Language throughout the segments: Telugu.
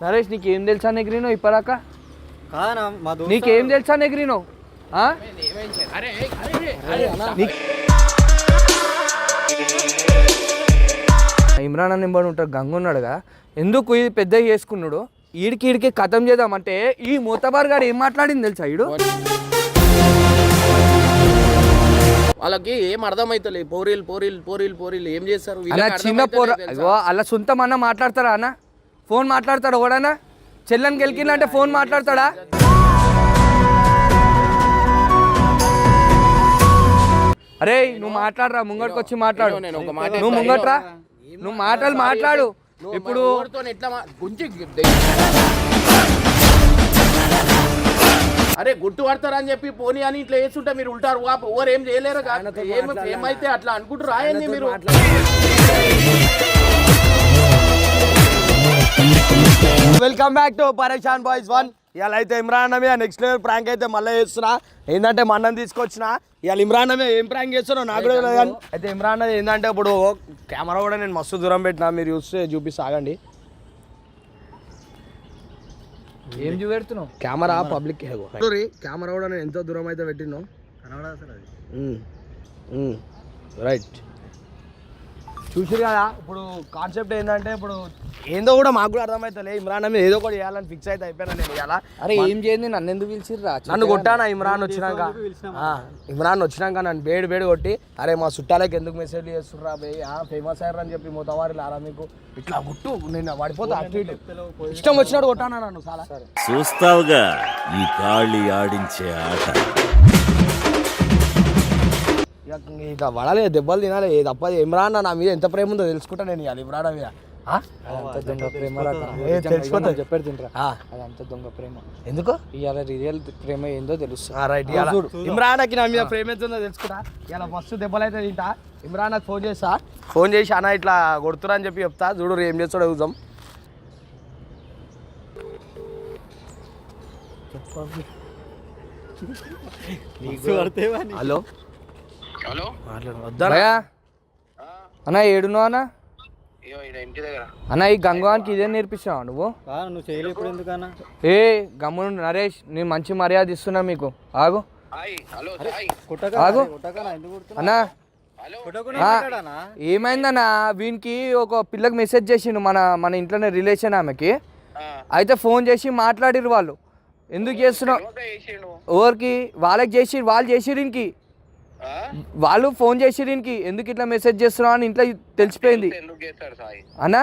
నరేష్ నీకేం తెలుసా నెగ్రీనో ఇప్పదాకా కాదన్నా మా దోస్తు నీకేం తెలుసా నెగ్రీనో? ఆ? నీ- ఇమ్రాన్ అని నింబడి ఉంటాడు గంగ ఉన్నాడుగా. ఎందుకు ఇది పెద్ద చేసుకున్నాడు? ఈడికి ఈడికి కథం చేద్దామంటే ఈ మూతబార్ గారు ఏం మాట్లాడింది తెలుసా ఈడు? వాళ్ళకి ఏం అర్థమైతలే పోరీలు పోరీలు పోరీలు పోరీలు ఏం చేస్తారు? అలా వీళ్ళకి చిన్న పోర అర్థమైతలే తెలుసా? అయ్యో అలా సొంతం అన్న మాట్లాడతారా అన్న? ఫోన్ మాట్లాడతాడు ఒకడన్నా చెల్లెని గెలికిందంటే ఫోన్ మాట్లాడతాడా? అరే నువ్వు మాట్లాడరా ముంగట్కి వచ్చి మాట్లాడు. నేను ఒక మాట నువ్వు ముంగట్రా. నువ్వు మాటలు మాట్లాడు. నువ్వు ఇప్పుడు అరే గుట్టు పడతారని చెప్పి పోనీ అని ఇట్లా వేస్తుంటే మీరు ఉంటారు వా ఓవర్ ఏం చేయలేరు ఏమైతే అట్లా అనుకుంటారు రాయండి మీరు. Welcome back to Pareshan boys one ఇవాళ అయితే ఇమ్రాన్ మీద నెక్స్ట్ లెవెల్ ప్రాంక్ అయితే మళ్ళీ చేస్తున్నా. ఏంటంటే మా అన్నం తీసుకొచ్చిన. ఇవాళ ఇమ్రాన్ మీద ఏం ప్రాంక్ చేస్తున్నా నాకు కూడా కానీ అయితే ఇమ్రాన్ అన్నది ఏంటంటే ఇప్పుడు కెమెరా కూడా నేను మస్తు దూరం పెట్టినా. మీరు చూస్తే చూపిస్తా ఆగండి. ఏం చూపెడుతున్నావు? కెమెరా పబ్లిక్ కెమెరా కూడా నేను ఎంతో దూరం అయితే పెట్టినో రైట్ చూసిరు కదా ఇప్పుడు కాన్సెప్ట్ ఏంటంటే ఇప్పుడు ఏందో కూడా మాకు కూడా అర్థమవుతలే ఇమ్రాన్ మీద ఏదో ఒకటి చేయాలని ఫిక్స్ అయితే అయిపోయినా నేను ఇవాళ అరే ఏం చేయండి? నన్ను ఎందుకు పిలిచిర్రా? నన్ను కొట్టానా ఇమ్రాన్ వచ్చినాక? ఆ, ఇమ్రాన్ వచ్చినాక నన్ను బేడి బేడి కొట్టి అరే మా చుట్టాలకి ఎందుకు మెసేజ్ చేస్తుర్రా బే? ఫేమస్ అయ్యారు అని చెప్పి మొత్తవారి లారా మీకు? ఇట్లా కొట్టు నేను పడిపోతా అటు ఇటు. ఇష్టం వచ్చినట్టు కొట్టానా నన్ను చాలా చూస్తావుగా ఈ గాలి ఆడించే ఆట. ఇక ఇక పడాలి దెబ్బలు తినాలి ఏ తప్పది ఇమ్రాన్ నా మీద ఎంత ప్రేమ ఉందో తెలుసుకుంటా నేను ఇవాళ ఇమ్రాన్ మీద ఆ? అదంతా దొంగ ప్రేమ రా తమ్ముడు. ఏ, నిజంగా తెలిసిపోతుంది. ఇవాళ చెప్పాడు తింటరా అదంతా దొంగ ప్రేమ. ఎందుకు? ఇవాళ రియల్ ప్రేమ ఏందో ఇవాళ ఇమ్రాన్కి నా మీద ప్రేమ ఎంత ఉందో తెలుసుకుంటా. ఇలా మస్తు దెబ్బలు అయితే తింటా. ఇమ్రాన్ నాకు ఫోన్ చేస్తా. ఫోన్ చేసి అన్న ఇట్లా కొడుతురా అని చెప్పి చెప్తా. చూడు ఏం చేస్తాడో చూద్దాం. హలో? హలో? అన్న ఏడున్నావు అన్న? అన్న ఈ గంగవానికి ఇదే నేర్పించావు నువ్వు? నువ్వు చేయలేప్పుడు ఎందుకన్నా? ఏ గమ్మును నరేష్ నేను మంచి మర్యాద ఇస్తున్నా మీకు. ఆగు. ఆగు. అన్నా. ఏమైందన్నా? వీనికి ఒక పిల్లకి మెసేజ్ చేసిండు మన మన ఇంట్లోనే రిలేషన్ ఆమెకి. అయితే ఫోన్ చేసి మాట్లాడిరు వాళ్ళు. ఎందుకు చేస్తున్నావు? ఎవరికి? వాళ్ళకి చేసి వాళ్ళు చేసిరు ఇంకి వాళ్ళు ఫోన్ చేసిరు ఇంకి ఎందుకు ఇట్లా మెసేజ్ చేస్తున్నావు అని ఇంట్లో తెలిసిపోయింది. అన్నా?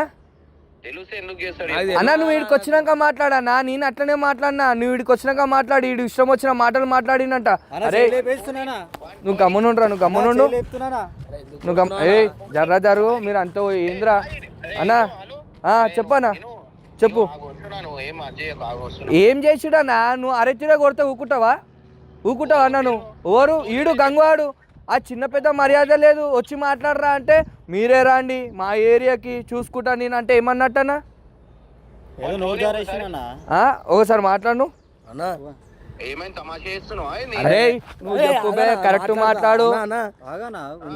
అన్నా నువ్వు వీడికి వచ్చినాక మాట్లాడన్నా నేను అట్లనే మాట్లాడినా. నువ్వు వీడికి వచ్చినాక మాట్లాడి. వీడు ఇష్టం వచ్చిన మాటలు మాట్లాడినంట. అరే నువ్వు గమ్మునుండ్రా నువ్వు గమ్మునుండు. నువ్వు గమ్ ఏ జర్రా జరుగు మీరు అంత ఏంద్రా? అన్నా ఆ, చెప్పన్నా. చెప్పు. వస్తున్నాను ఏం చేసిడన్నా నువ్వు అరెచ్చిరే కొడితే ఊకుంటావా? ఊకుంటావా అన్నా నువ్వు? ఎవరు ఈడు గంగవాడు. ఆ చిన్న పెద్ద మర్యాద లేదు వచ్చి మాట్లాడరా అంటే మీరే రాండి మా ఏరియాకి చూసుకుంటా నేను అంటే ఏమన్నట్టనా ఆ, ఒకసారి మాట్లాడు. అన్నా. కరెక్ట్ మాట్లాడు అన్నా,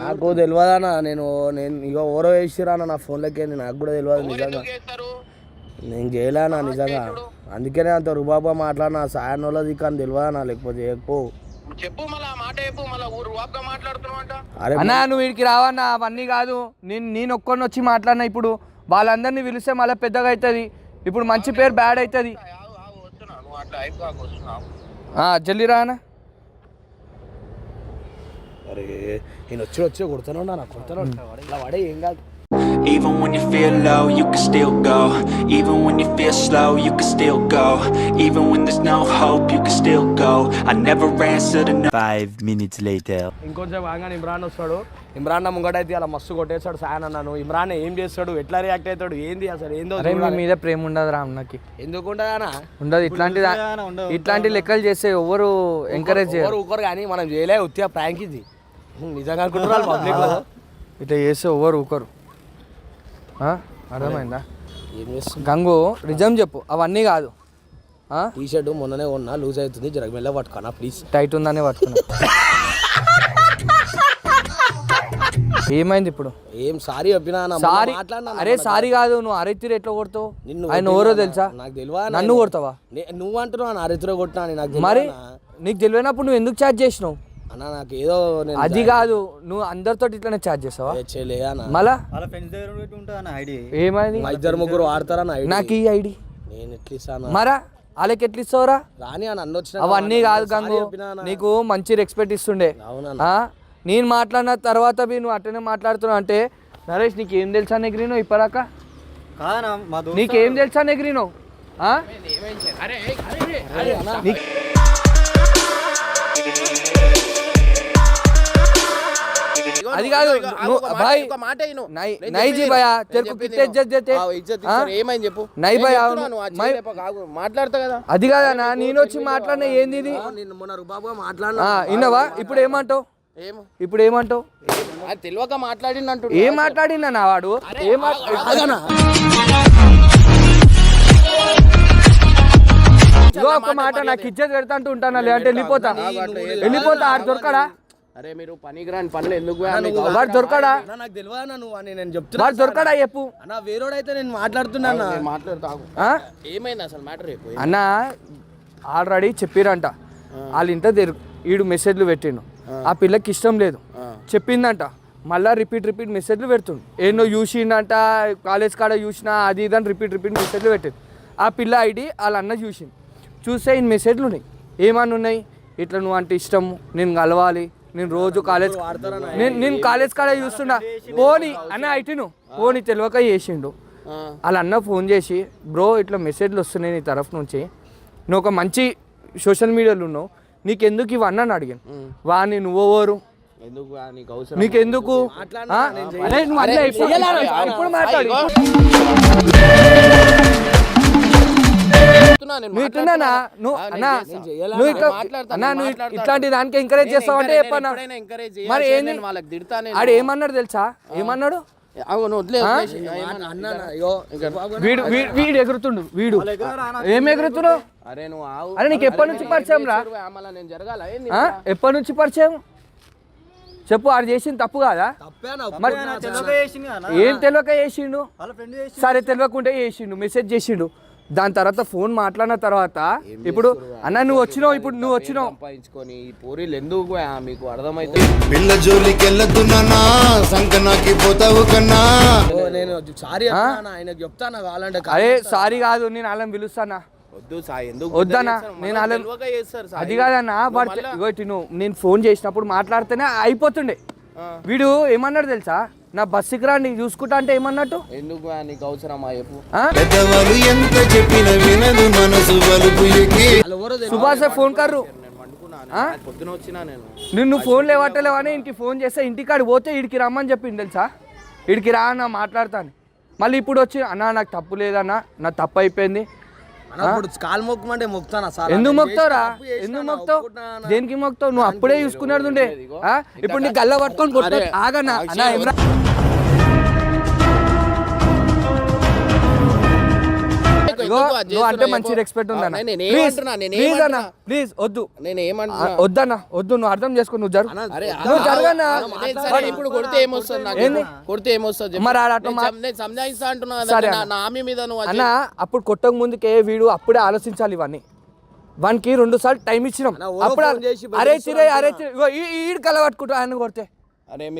నాకు తెలియదన్నా నేను నేను ఇక ఓరో వేసిరా నా ఫోన్లోకి నాకు కూడా తెలియదు నిజంగా. నేను చేయలేనా నిజంగా. అందుకనే అంత రుబాబా మాట్లాడినా సాయన్ వాళ్ళది కానీ తెలియదన్నా లేకపోతే చేయకపో చెప్పు మళ్ళా ఆ మాట చెప్పు మళ్ళా ఊరు వాప్గా మాట్లాడుతున్నావు అంట అరే అన్నా నువ్వు వీడికి రావన్నా అవన్నీ కాదు. నేను నేను ఒక్కడిని వచ్చి మాట్లాడినా ఇప్పుడు వాళ్ళందరినీ పిలిస్తే మళ్ళీ పెద్దగా అవుతుంది. ఇప్పుడు మంచి పేరు బ్యాడ్ అవుతుంది. జల్దీ రానా అరే నేను వచ్చి వచ్చి కొడుతూనే ఉన్నా నాకు కొడుతూనే ఉన్నా. ఇలా పడే ఏం కాదు. Even when you feel low, you can still go. Even when you feel slow, you can still go. Even when there's no hope, you can still go. I never answer to no. Five minutes later. ఇంకొంచెం బాగా ఇమ్రాన్ వస్తాడు ఇమ్రాన్ నా ముంగటైతే అలా మస్తు కొట్టేస్తాడు సాయన్ అన్నాను ఇమ్రాన్ ఏం చేస్తాడు ఎట్లా రియాక్ట్ అవుతాడు ఏంది అసలు ఏందో అరే మీ. మీద ప్రేమ ఉండదు రా అన్నకి ఎందుకుంటుందన్నా ఉండదు ఇట్లాంటి ఇట్లాంటి లెక్కలు చేస్తే ఎవరు ఎంకరేజ్ చేయరు ఎవరు ఊరుకోరు కానీ మనం చేయలే ఉత్తిగా ప్రాంక్ ఇది నిజంగా అనుకుంటున్నారు పబ్లిక్ ఇట్లా చేస్తే ఎవరు ఊకరు ఆ? అర్థమైందా? ఏం చేస్తుంది గంగు నిజం చెప్పు. అవన్నీ కాదు. ఆ? టీ షర్ట్ మొన్ననే ఉన్నా లూజ్ అవుతుంది జరగ మెల్ల పట్టుకోనా ప్లీజ్ టైట్ ఉందని పట్టుకున్నా. ఏమైంది ఇప్పుడు? ఏం సారీ చెప్పినా సారీ అరే సారీ కాదు. నువ్వు అరైతిరి ఎట్లా కొడతావు? నిన్ను ఆయన ఎవరో తెలుసా? నాకు తెలియదా నన్ను? కొడతావా? నే- నువ్వు అంటున్నావు నా అరిత్ర కొట్టినా నాకు మరి? నీకు తెలియనప్పుడు నువ్వు ఎందుకు ఛార్జ్ చేసినావు? అన్న నాకు ఏదో నేను అది కాదు నువ్వు అందరితో ఇట్లానే ఛార్జ్ చేస్తావా ఏ చేయలే అన్న మళ్ళా? వాళ్ళ ఫ్రెండ్స్ దగ్గర పెట్టి ఉంటుంది అన్న ఐడి? ఏమైంది? మా ఇద్దరు ముగ్గురు వాడతారా నా ఐడి? నాకు ఈ ఐడి. నేను ఎట్లా ఇస్తాను మరా? వాళ్ళకి ఎట్లా ఇస్తావురా రాని అని అన్న వచ్చిన అవన్నీ కాదు గంగు. నీకు మంచి రెస్పెక్ట్ ఇస్తుండే. అవునన్న. ఆ? నేను మాట్లాడిన తర్వాత బి నువ్వు అట్టనే మాట్లాడుతున్నావు అంటే నరేష్ నీకేం తెలుసా నెగ్రీనో దోస్తు నీకేం తెలుసా నెగ్రీనో? ఆ? అరే అరే, అరే నీకు అది కాదు, భాయ్. నై- జీ భయ్యా, నేను తెరకు కిత్తే. ఇజ్జత్ దేతే? ఆ, ఇజ్జత్ ఆ? ఇస్తారు. ఏమైంది చెప్పు. నై. మాట్లాడతా కదా. అది కాదన్నా నేను వచ్చి మాట్లాడిన ఏంది ఇది? నిన్న మొన్న రుబాబుగా మాట్లాడినా ఆ, విన్నావా? ఇప్పుడు ఏమంటావు? ఏమో? ఇప్పుడు ఏమంటావు? అది తెలియక మాట్లాడిందంటు ఏం మాట్లాడినా నా వాడు? ఏం ఒక మాట నాకు ఇచ్చేది పెడతా అంటూ ఉంటానా? లేదంటే వెళ్ళిపోతా. వెళ్ళిపోతా ఆడు దొరకడా? అరే మీరు పనికిరాని పనులు ఎందుకు వాడు దొరకడా? అన్న, నాకు తెలియదా నువ్వు అని నేను చెప్తున్నా వాడు దొరకడా చెప్పు? అన్న వేరేడైతే నేను మాట్లాడుతున్నా అన్న. నేను మాట్లాడుతా ఆగు. ఆ? ఏమైంది అసలు మ్యాటర్ అన్న ఆల్రెడీ చెప్పిరంట. వాళ్ళ ఇంట తెరు ఈడు మెసేజ్లు పెట్టిండు. ఆ. పిల్లకి ఇష్టం లేదు. చెప్పిందంట. మళ్ళా రిపీట్ రిపీట్ మెసేజ్లు పెడుతుండు. ఏదో చూసిండంట కాలేజ్ కాడ చూసినా అది ఇది అని రిపీట్ రిపీట్ మెసేజ్లు పెట్టింది ఆ పిల్ల ఐడి వాళ్ళ అన్న చూసింది చూస్తే ఈ మెసేజ్లు ఉన్నాయి. ఏమన్నా ఉన్నాయి? ఇట్లా నువ్వు అంటే ఇష్టము నేను కలవాలి. నేను రోజు కాలేజ్ నేను నేను కాలేజ్ కాడ చూస్తున్నా పోని అన్న ఐటిను పోని తెలియక చేసిండు. వాళ్ళ అన్న ఫోన్ చేసి బ్రో ఇట్లా మెసేజ్లు వస్తున్నాయి నీ తరఫు నుంచి. నువ్వు ఒక మంచి సోషల్ మీడియాలో ఉన్నావు. నీకెందుకు ఇవన్నీ అని అడిగాను. వాడిని నువ్వెవరు నీకెందుకు? అట్లా ఇప్పుడు మాట్లాడు. నువ్వు ఇట్లున్నానా నువ్వు ఆ, నేను అన్నా చేస్తా. నువ్వు ఇట్లా మాట్లాడతా, అన్నా నేను నువ్వు మాట్లాడతా. ఇట్లాంటి దానికి ఎంకరేజ్ చేస్తావు అంటే నేను చెప్పన్నా. ఎప్పుడైనా encourage చేయాలి, మరి ఏంది? వాళ్ళకి. ఆడు ఏమన్నాడు తెలుసా? ఏమన్నాడు? వీడు వీడు- ఎగురుతుండు వీడు. ఏం ఎగురుతున్నావు అరే నువ్వు ఆవు అరే నీకు ఎప్పటి నుంచి పరిచయం రా? మళ్ళీ నేను జరగాల? ఏంది ఆ? ఎప్పటి నుంచి పరిచయం? చెప్పు ఆడు చేసింది తప్పు కాదా? మరి ఏం తెలియక చేసిండు? వాళ్ళ ఫ్రెండ్ చేసి సరే తెలియకుంటే చేసిండు మెసేజ్ చేసిండు. దాని తర్వాత ఫోన్ మాట్లాడిన తర్వాత ఇప్పుడు అన్న నువ్వు వచ్చినావు ఇప్పుడు నువ్వు వచ్చినావు. సంపాదించుకొని ఈ పూరీలు ఎందుకు పోయా? మీకు అర్థమైతే పిల్ల జోలికెళ్ళద్దు నాన్నా సంకనాకి పోతావు కన్నా. ఓ, నేను సారీ చెప్పినా అన్న, ఆయనకు చెప్తాను కావాలంటే అరే సారీ కాదు నేను వాళ్ళని పిలుస్తానా? వద్దు సాయి ఎందుకు వద్దన్నా, చేస్తారు? నేను అలా-. అది కాదన్నా వాడు ఇగో నువ్వు నేను ఫోన్ చేసినప్పుడు మాట్లాడితేనే అయిపోతుండే. వీడు ఏమన్నాడు తెలుసా? నా బస్సుకి రా నీకు చూసుకుంటా అంటే ఏమన్నట్టు? ఎందుకు? నీకు ఎంత చెప్పిన వినదు మనసు వలుపు ఎక్కి. సుభాష్ ఫోన్ కర్రు? పొద్దున వచ్చినా నేను. నిన్ను ఫోన్ లేవట్టలేవని ఇంటికి ఫోన్ చేస్తే ఇంటికాడి పోతే ఇడికి రమ్మని చెప్పింది తెలుసా? ఇడికి రా అన్న మాట్లాడతాను. మళ్ళీ ఇప్పుడు వచ్చి అన్న నాకు తప్పు లేదన్నా నా తప్పు అయిపోయింది. కాలు మొక్కమంటే మొక్కుతానా సార్? ఎందుకు మొక్తావురా ఎందుకు మొక్తావు. దేనికి మొక్తావు నువ్వు అప్పుడే చూసుకున్నాడు ఉండే. ఆ? ఇప్పుడు నీ గల్ల పట్టుకొని అన్నా నువ్వు అంటే మంచి. రెస్పెక్ట్ ఉందన్న నేను ప్లీజ్ ఏమంటున్నా? నేను ప్లీజ్ అన్న? ప్లీజ్ వద్దు నేను ఆ, ఏమంటున్నా వద్దన్న వద్దు నువ్వు అర్థం చేసుకో నువ్వు జరుగు నువ్వు జరగన్నా ఇప్పుడు కొడితే ఏమొస్తుంది? కొడితే ఏమొస్తుంది. మరి సంజాయిస్తా మీద నువ్వు అన్న అప్పుడు కొట్టక ముందుకే వీడు అప్పుడే ఆలోచించాలి ఇవన్నీ వానికి రెండు సార్లు టైం ఇచ్చినాం అప్పుడు అరే చిరే అరే చిరే ఈడు కల పట్టుకుంటా ఆయన కొడితే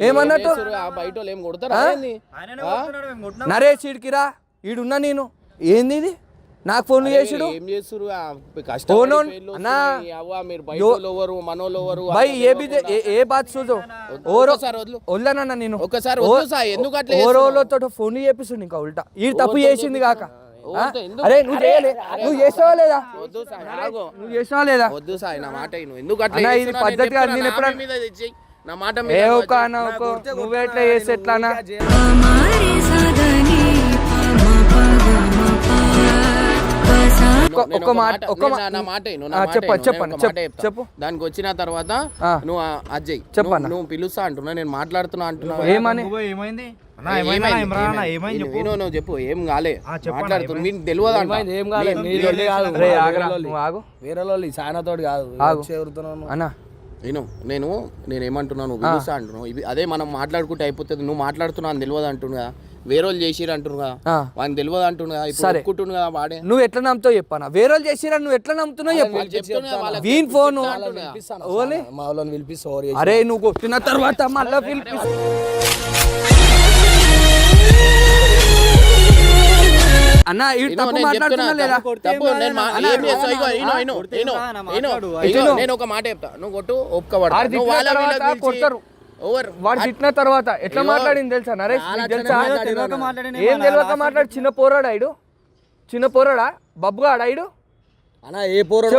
ఏమన్నట్టు? బయట వాళ్ళు ఏం కొడతారా ఆ? ఏంది? ఆయననే కొడుతున్నాడు మేము కొట్టినా నరేష్ ఈడికిరా ఈడున్నా నేను ఏంది ఇది నాకు ఫోన్ చేసిడు? ఏం చేస్తురు అన్నా, అట్లా ఏ బిజే ఏ బాత్ చూడు. ఓరో. వదలనన్న నేను. ఎందుకు అట్లా ఓరోలతో ఫోన్ చేపిస్తుండు ఇంకా ఉల్టా. ఈ తప్పు చేసింది కాక? అరే నువ్వు చేయలే. నువ్వు చేసావా లేదా. నువ్వు చేసావా లేదా? వద్దు సాయి నా మాట. ఎందుకు అట్లా అన్నా, ఇది చేస్తున్నావు? పద్ధతి నేను నా ఎప్పుడన్నా- మాట నువ్వు ఎట్లా చేస్తే ఎట్లానా ఒక్క- మాట ఒక్క నా- మాట చెప్పండి, మాట చెప్పు. దానికి వచ్చిన తర్వాత. నువ్వు ఆ- అజ్జయ్ చెప్పు అన్న. నువ్వు- పిలుస్తా అంటున్నా నేను మాట్లాడుతున్నా అంటున్నా. ఏమని? నువ్వు ఏమైంది? నువ్వు చెప్పు ఏం కాలే. ఏమైంది? మీకు తెలియదు వేరే వాళ్ళు సాయనతోటి కాదు? అన్న. నేను నేను నేను ఏమంటున్నాను పిలుస్తా అంటున్నావు. అదే మనం మాట్లాడుకుంటే అయిపోతుంది. నువ్వు మాట్లాడుతున్నావు అని తెలియదు అంటున్నా వేరే వాళ్ళు చేసిరు అంటున్నా ఆ. వాడిని తెలియదు అంటున్నా సరే. కదా వాడే. నువ్వు ఎట్లా నమ్ముతావు చెప్పానా? వేరే వాళ్ళు చేసిరా నువ్వు ఎట్లా నమ్ముతున్నావు చెప్పు. వీన్ ఫోను. ఓలే. మా వాళ్ళని అరే నువ్వు కొట్టిన తర్వాత మళ్ళా అన్న ఈ ఇనో, తప్పు నేను మాట్లాడుతున్నా ఒక మాట చెప్తా. నువ్వు కొట్టు ఒప్పుకోబడతా. ఓవర్. వాడు తిట్టిన తర్వాత ఎట్లా మాట్లాడింది తెలుసా నరేష్? తెలుసా? ఏం తెలియక మాట్లాడు చిన్న పోరాడు ఆయుడు చిన్న పోరాడా? బబ్బుగా ఆడాయిడు అన్నా ఏ పోరాడు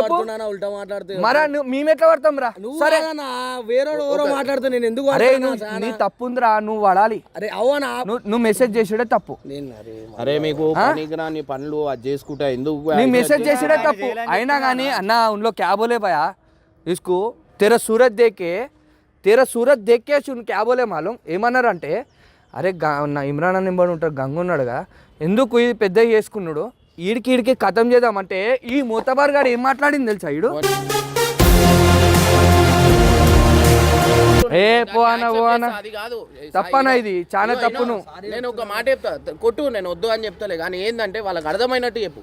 ఉల్టా మాట్లాడుతూ మరా నువ్వు ఎట్లా పడతాం రా? సరే. వేరే ఎవరో మాట్లాడుతా నేను ఎందుకు అరే నీ తప్పు ఉందిరా నువ్వు వాడాలి. అరే అవునా నువ్వు మెసేజ్ చేసాడే తప్పు. అరే మీకు పనికిరాని పనులు అది చేసుకుంటా ఎందుకు నీ మెసేజ్ చేసాడే తప్పు. అయినా కానీ అన్న ఉంలో క్యాబోలే పోయా తీసుకు తెర సూరజ్ దేకే తీరా సూరత్ దెక్కేసి క్యాబోలే మాలం ఏమన్నారంటే అరే గా ఇమ్రాన్ అని ఇమ్మడు ఉంటాడు గంగున్నాడుగా. ఎందుకు ఇది పెద్ద చేసుకున్నాడు? ఈడికి ఈడికి కథం చేద్దామంటే ఈ మూతబార్ గారు ఏం మాట్లాడింది తెలుసా ఈడు? ఏ పోనా పోనా తప్పనా ఇది చాలా తప్పును. నేను ఒక మాట చెప్తా కొట్టు నేను వద్దు అని చెప్తాలే కానీ ఏంటంటే వాళ్ళకి అర్థమైనట్టు చెప్పు.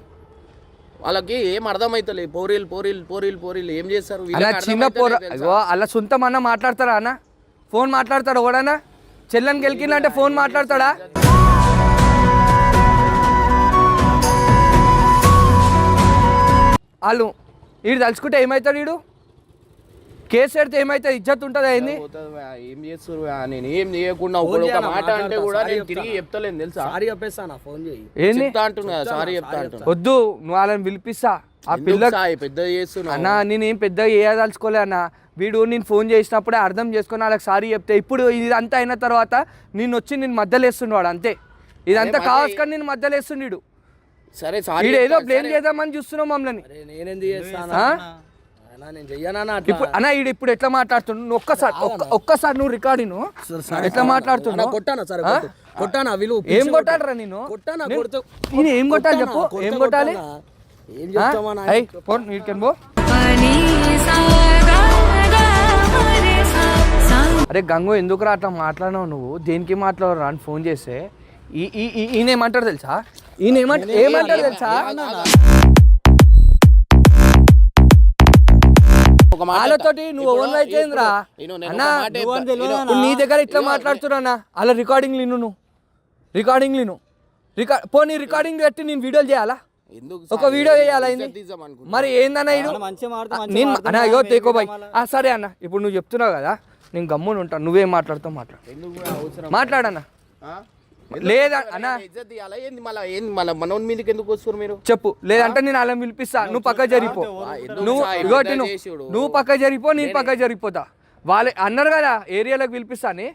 వాళ్ళకి ఏం అర్థమైతలే. పోరీలు పోరీలు పోరీలు పోరీలు. ఏం చేస్తారు? అలా చిన్న పోర అలా సొంతం అన్న మాట్లాడతారా అన్న? ఫోన్ మాట్లాడతాడు ఒకడన్నా చెల్లెని గెలికిందంటే ఫోన్ మాట్లాడతాడా? వాళ్ళు వీడు తలుచుకుంటే ఏమవుతాడు వీడు కేసు పెడితే ఏమవుతుంది ఇజ్జత్ ఉంటుందా వా, ఏం చేస్తారు నేను ఏం చేయకుండా ఒక మాట అంటే కూడా నేను. తిరిగి చెప్తలేను తెలుసా? సారీ చెప్పేస్తాను ఫోన్ చేయి. ఏంది? చెప్తా అంటున్నా సారీ చెప్తా అంటున్నా వద్దు నువ్వు వాళ్ళని పిలిపిస్తా. ఆ పిల్ల పెద్ద చేస్తున్నావు? అన్న నేనేం పెద్దగా చేయదలుచుకోలే అన్న. వీడు నేను ఫోన్ చేసినప్పుడే అర్థం చేసుకొని వాళ్ళకి సారీ చెప్తే ఇప్పుడు ఇదంతా అయిన తర్వాత నేను వచ్చి నేను మధ్యలో వేస్తుండు వాడు అంతే. ఇదంతా కావచ్చు కానీ నేను మధ్యలో వేస్తుండు సరే సారీ ఏదో బ్లేమ్. చేద్దామని చూస్తున్నాం మమ్మల్ని. అరే నేనెందుకు చేస్తాను ఇప్పుడు అన్న ఈడు ఇప్పుడు ఎట్లా మాట్లాడుతున్నావు నువ్వు ఒక్కసారి ఒక్క- ఒక్కసారి నువ్వు రికార్డింగ్ ఎట్లా మాట్లాడుతున్నావు కొట్టానా? సరే. కొట్టానా? విలు ఏం కొట్టాలరా నేను కొట్టానా? నేను- కొడుతూ నేను ఏం కొట్టాలి? చెప్పు? ఏం కొట్టాలి? ఏం చెప్తామా ఫోన్ అరే గంగు ఎందుకురా అట్లా మాట్లాడినావు నువ్వు? దేనికి మాట్లాడరా అని ఫోన్ చేస్తే? ఈ ఈ ఈ- ఈయన ఏమంటాడు తెలుసా? ఈయన ఏమంట ఏమంటాడు తెలుసా? నువ్వు అని చెప్తా. తెలియదా ఇను, ఇప్పుడు నీ దగ్గర ఇట్లా మాట్లాడుతున్నా అలా రికార్డింగ్ లీను నువ్వు రికార్డింగ్ లీను రికార్డ్ పోనీ రికార్డింగ్ పెట్టి నేను వీడియోలు చేయాలా? ఎందుకు ఒక? వీడియో చేయాలా. మరి ఏందన్న ఇడు? నేను అన్న అయ్యో తేకో బాయ్ సరే అన్న. ఇప్పుడు నువ్వు చెప్తున్నావు కదా నేను గమ్మున ఉంటాను నువ్వేం మాట్లాడుతావు మాట్లాడు. మాట్లాడన్న. ఆ? లేదా అన్న ఇజ్జత్ తీయాలా? ఏంది మళ్ళా ఏంది మళ్ళా మనోని మీదకి ఎందుకు వస్తారు మీరు? చెప్పు. లేదంటే నేను అలా పిలిపిస్తా. నువ్వు పక్క జరిపో నువ్వు నువ్వు. పక్క జరిపో నేను పక్క జరిపోతా వాళ్ళే అన్నారు కదా ఏరియాలోకి పిలిపిస్తాని.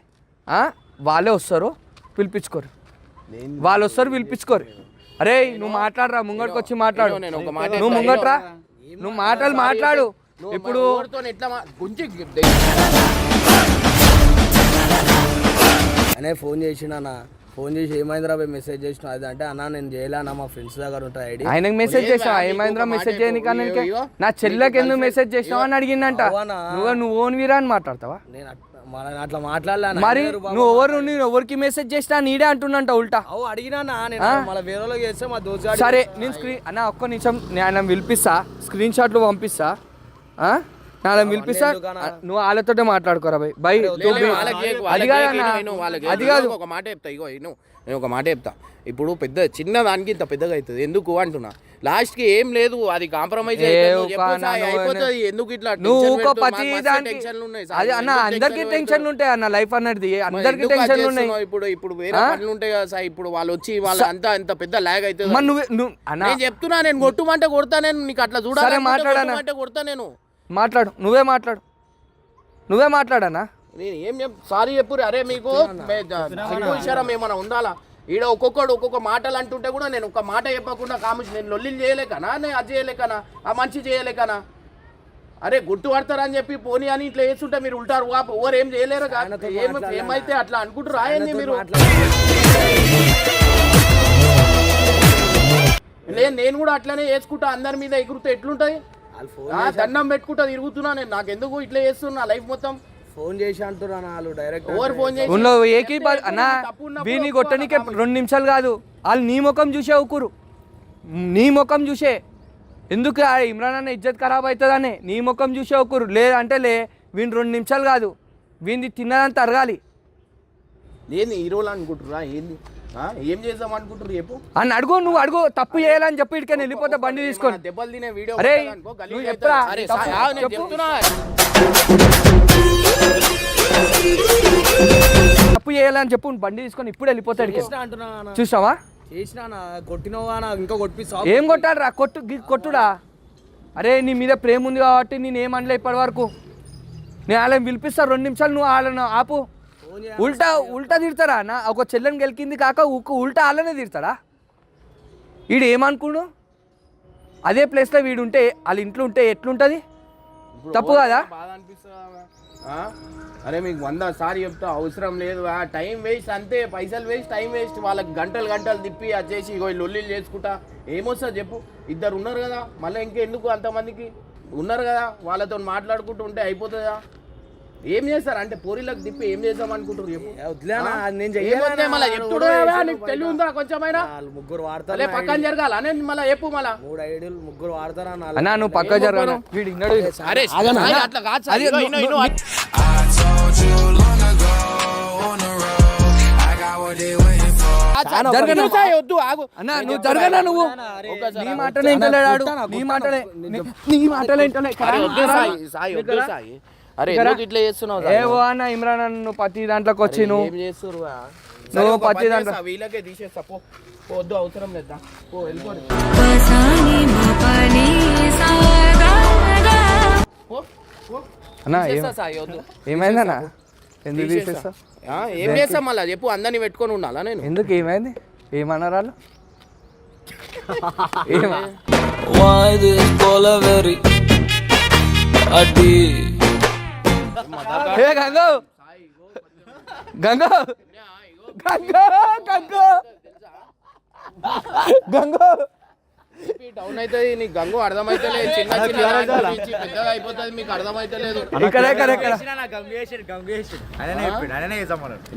ఆ? వాళ్ళే వస్తారు పిలిపించుకోరు. వాళ్ళు వస్తారు పిలిపించుకోరు. అరే నువ్వు మాట్లాడరా ముంగటికి వచ్చి మాట్లాడు. నువ్వు. ముంగట్రా? నువ్వు మాటలు మాట్లాడు. నువ్వు ఇప్పుడు అనే ఫోన్ చేసిన ఫోన్ చేసి ఏమైందిరా పోయి మెసేజ్ చేసిన అది అంటే అన్న నేను చేయలే అన్న మా ఫ్రెండ్స్ దగ్గర ఉంటాయి ఐడి. ఆయనకు మెసేజ్ చేసావా? ఏమైందిరా మెసేజ్ చేయని. కానీ నా చెల్లెకి ఎందుకు మెసేజ్ చేసావా అని అడిగిందంట? నువ్వు నువ్వు ఓన్ వీరా అని మాట్లాడతావా? నేను అట్లా మాట్లాడలే. మరి. నువ్వు ఎవరు నేను ఎవరికి మెసేజ్ చేసినా నీడే అంటున్నంట ఉల్టా. అవు అడిగినా మళ్ళీ చేస్తే మా దోస్తు సరే నేను స్క్రీన్ అన్న ఒక్క నిమిషం నేను పిలిపిస్తా. స్క్రీన్ షాట్లు పంపిస్తా. ఆయన పిలిపిస్తా? నువ్వు వాళ్ళతోటే మాట్లాడుకోరా బై బై అది కాదు అది. కాదు ఒక మాట చెప్తా ఇగో నేను ఒక మాట చెప్తా ఇప్పుడు పెద్ద చిన్న దానికి ఇంత పెద్దగా అవుతుంది ఎందుకు అంటున్నా లాస్ట్కి ఏం లేదు అది కాంప్రమైజ్ అయిపోతుంది ఎందుకు ఇట్లా నువ్వు? పచ్చి. అది అన్న అందరికి టెన్షన్లు? ఉంటాయి అన్న లైఫ్ అన్నది అందరికి టెన్షన్లు ఉన్నాయి? ఇప్పుడు ఇప్పుడు వేరే? పనులు ఉంటాయి కదా సార్ ఇప్పుడు వాళ్ళు వచ్చి వాళ్ళు అంతా అంత పెద్ద లాగ్ అవుతుంది నువ్వు నేను చెప్తున్నా నేను కొట్టుమంటే కొడతా నేను నీకు అట్లా చూడాలి మాట్లాడనా? అంటే కొడతా నేను మాట్లాడు నువ్వే మాట్లాడు. నువ్వే మాట్లాడనా? నేను ఏం చెప్ సారీ చెప్పు అరే మీకు విషయం ఏమైనా ఉండాలా? ఈడ ఒక్కొక్కడు ఒక్కొక్క మాటలు అంటుంటే కూడా నేను ఒక మాట చెప్పకుండా కామించి నేను లొల్లిలు చేయలేకనా? నేను అది చేయలేకనా? ఆ మంచి చేయలేకనా? అరే గుర్తు పడతారని చెప్పి పోనీ అని ఇట్లా వేస్తుంటే మీరు ఉంటారు ఓవర్ ఏం చేయలేరు ఏమైతే అట్లా అనుకుంటారు రాయండి మీరు. నేను నేను కూడా అట్లనే వేసుకుంటా అందరి మీద ఎగురుతే ఎట్లుంటది? దండం పెట్టుకుంటా తిరుగుతున్నా నేను. నాకు ఎందుకు ఇట్లా చేస్తున్నా లైఫ్ మొత్తం? ఫోన్ చేసి అంటున్నా వాళ్ళు డైరెక్ట్ ఓవర్ ఫోన్ చేసి? ఏకీ అన్నా వీని కామెంట్? రెండు నిమిషాలు కాదు. వాళ్ళు నీ ముఖం చూసే ఊకురు. నీ ముఖం చూసే. ఎందుకు ఆ ఇమ్రాన్ అన్న ఇజ్జత్ ఖరాబ్ అవుతుందనే నీ ముఖం చూసే ఊకురు. లేదంటే లే వీని రెండు నిమిషాలు కాదు. వీని తిన్నదంతా అరగాలి ఏంది హీరోలు అనుకుంటురా ఏంది? ఏం చేద్దాం అనుకుంటారు చెప్పు. అని అడుగు నువ్వు అడుగు తప్పు చేయాలని చెప్పి ఇక్కడికి వెళ్ళిపోతే బండి తీసుకొని. దెబ్బలు తినే వీడియో అరే, నువ్వు అరే తప్పు. చెప్తున్నా. చేయాలని చెప్పు బండి తీసుకొని ఇప్పుడు వెళ్ళిపోతాడు అన్న. చూసావా చేసినా అన్న. కొట్టినవా అన్న, ఇంకా కొట్టిస్తావు ఏం కొట్టాడు రా కొట్టు గి- కొట్టుడా? అరే నీ మీద ప్రేమ ఉంది కాబట్టి నేను ఏమనలే ఇప్పటి వరకు నేను వాళ్ళని పిలిపిస్తా రెండు నిమిషాలు నువ్వు వాళ్ళని ఆపు. ఉల్టా ఉల్టా తిడతారా? నా ఒక చెల్లెని గెలికింది కాక ఉక్క- ఉల్టా వాళ్ళనే తిడతాడా? వీడు ఏమనుకుడు? అదే ప్లేస్లో వీడు ఉంటే వాళ్ళ ఇంట్లో ఉంటే ఎట్లుంటుంది? తప్పు కదా? అరే మీకు వంద సారి చెప్తా అవసరం లేదు ఆ టైం వేస్ట్ అంతే పైసలు వేస్ట్ టైం వేస్ట్ వాళ్ళకి గంటలు గంటలు తిప్పి అది చేసి ఇగో ఈ లొల్లిలు చేసుకుంటా. ఏమొస్తుంది చెప్పు. ఇద్దరు ఉన్నారు కదా మళ్ళీ ఇంకెందుకు అంతమందికి? ఉన్నారు కదా వాళ్ళతో మాట్లాడుకుంటూ ఉంటే అయిపోతుందా? ఏం చేస్తారు? అంటే పోరీలకు తిప్పి ఏం చేద్దాం అనుకుంటారు. తెలివి ఉందా కొంచెమైనా? వాళ్ళు ముగ్గురు వాడతారు పక్కన జరగాల. అనే మళ్ళీ చెప్పు మళ్ళా. మూడు ఐడియలు ముగ్గురు వాడతారా అన్న. అన్నా నువ్వు పక్క జరగను అరే అట్లా కాదు వద్దు ఆగు. అన్నా నువ్వు నువ్వు? నీ మాటలే నీ నీ- ఇంటలే సాయి, సాయి. అరే ఎందుకు ఇట్లా చేస్తున్నావు సాయి? ఏ ఓ అన్న ఇమ్రాన్ అన్న నువ్వు ప్రతి దాంట్లోకి వచ్చి నువ్వు ఏం చేస్తుర్రు వా? నువ్వు పని దాంట్లో- వీళ్ళకే తీసేస్తా పో. వద్దు అవసరం లేదా పో పో అన్నా ఏమైందన్నా ఎందుకు తీసేస్తా. ఏం చేస్తా మళ్ళా? చెప్పు అందరిని పెట్టుకొని ఉండాలా నేను? ఎందుకు ఏమైంది? ఏమన్నారు వాళ్ళు? ఏమా? ఏ గంగో గంగో గంగో గంగో గంగో డౌన్ అయితే నీకు గంగు అర్థమైతలే చిన్న చిన్న పెద్దగా అయిపోతుంది మీకు అర్థమైతలేదు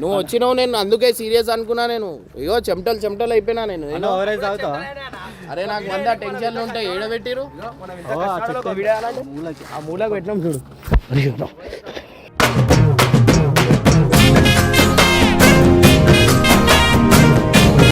నువ్వు వచ్చినావు నేను అందుకే సీరియస్ అనుకున్నా నేను. ఇగో చెమటలు చెమటలు అయిపోయినా నేను. అరే నాకు వంద టెన్షన్లు ఉంటాయి. ఏడబెట్టిరు ఆ మూలకు పెట్టినాం చూడు.